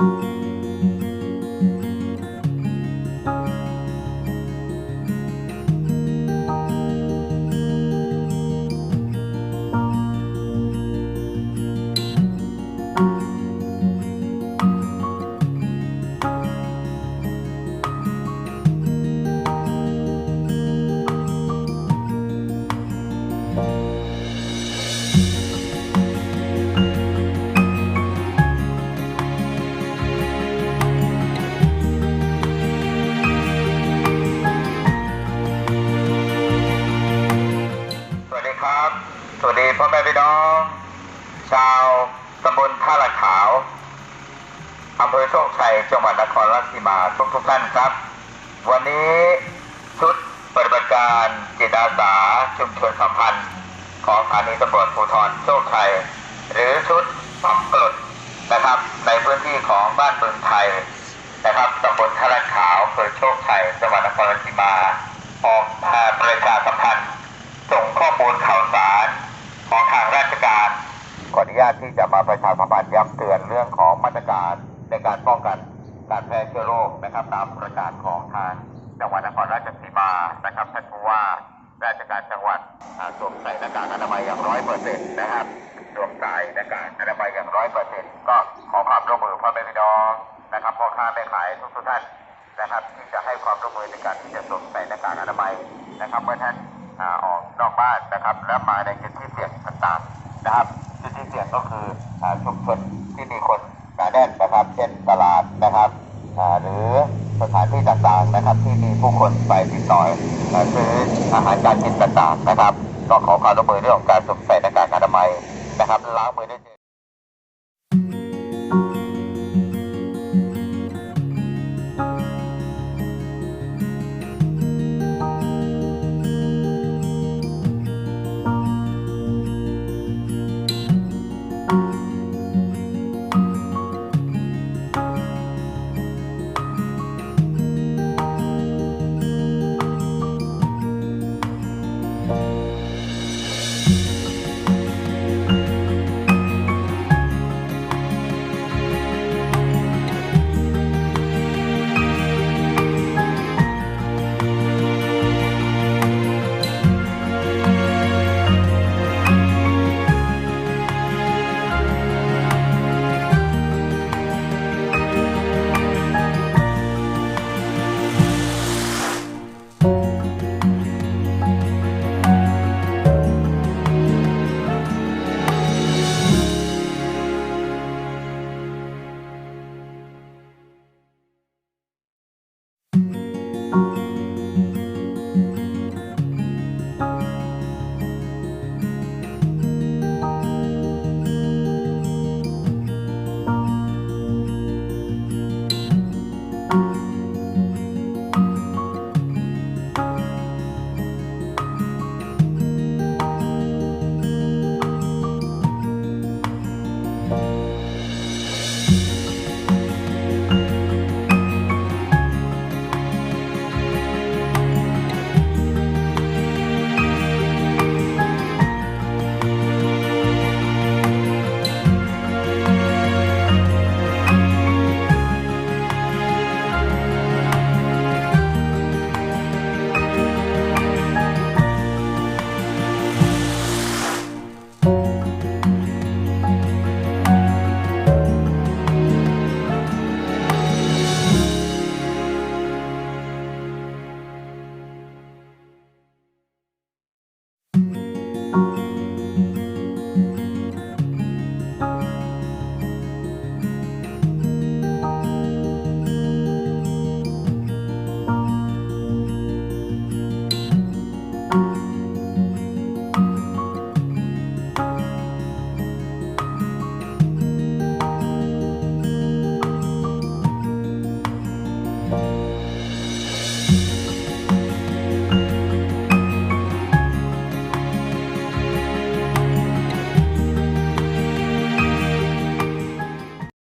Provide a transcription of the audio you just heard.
ส สวัสดีพ่อแม่พี่น้อง ชาวตำบลท่าละขาวอำเภอโชคชัยจังหวัดนครราชสีมาทุกทุกท่านครับ วันนี้ชุดปฏิบัติการจิตอาสาชุมชนสัมพันธ์ ของสถานีตำรวจภูธรโชคชัย หรือชุดป้อมปลดนะครับ ในพื้นที่ของบ้านเมืองไทยนะครับตำบลท่าละขาวอำเภอโชคชัยจังหวัดนครราชสีมาออกมาประชาสัมพันธ์ส่งข้อมูลข่าว ของทางราชการ ขออนุญาตที่จะมาประชาสัมพันธ์ย้ำเตือนเรื่องของมาตรการในการป้องกันการแพร่เชื้อโรคนะครับตามประกาศของทางจังหวัดนครราชสีมานะครับท่านผู้ว่าราชการจังหวัดสวมใส่หน้ากากอนามัยอย่างร้อยเปอร์เซ็นต์นะครับสวมใส่หน้ากากอนามัยอย่างร้อยเปอร์เซ็นต์ก็ขอความร่วมมือพ่อแม่พี่น้องนะครับพ่อค้าแม่ขายทุกท่านนะครับที่จะให้ความร่วมมือในการที่จะสวมใส่หน้ากากอนามัยนะครับเมื่อท่าน อ่าออกนอกบ้านนะครับ แล้วมาในจุดที่เสี่ยงต่างๆนะครับจุดที่เสี่ยงก็คืออชุมชนที่มีคนหนาแน่นนะครับ เช่นตลาดนะครับหรือสถานที่ต่างๆนะครับ ที่มีผู้คนไปติดต่อซื้ออาหารการกินต่างๆนะครับ ก็ขอความร่วมมือเรื่องของการสวมใส่หน้ากากอนามัยนะครับล้างมือด้วย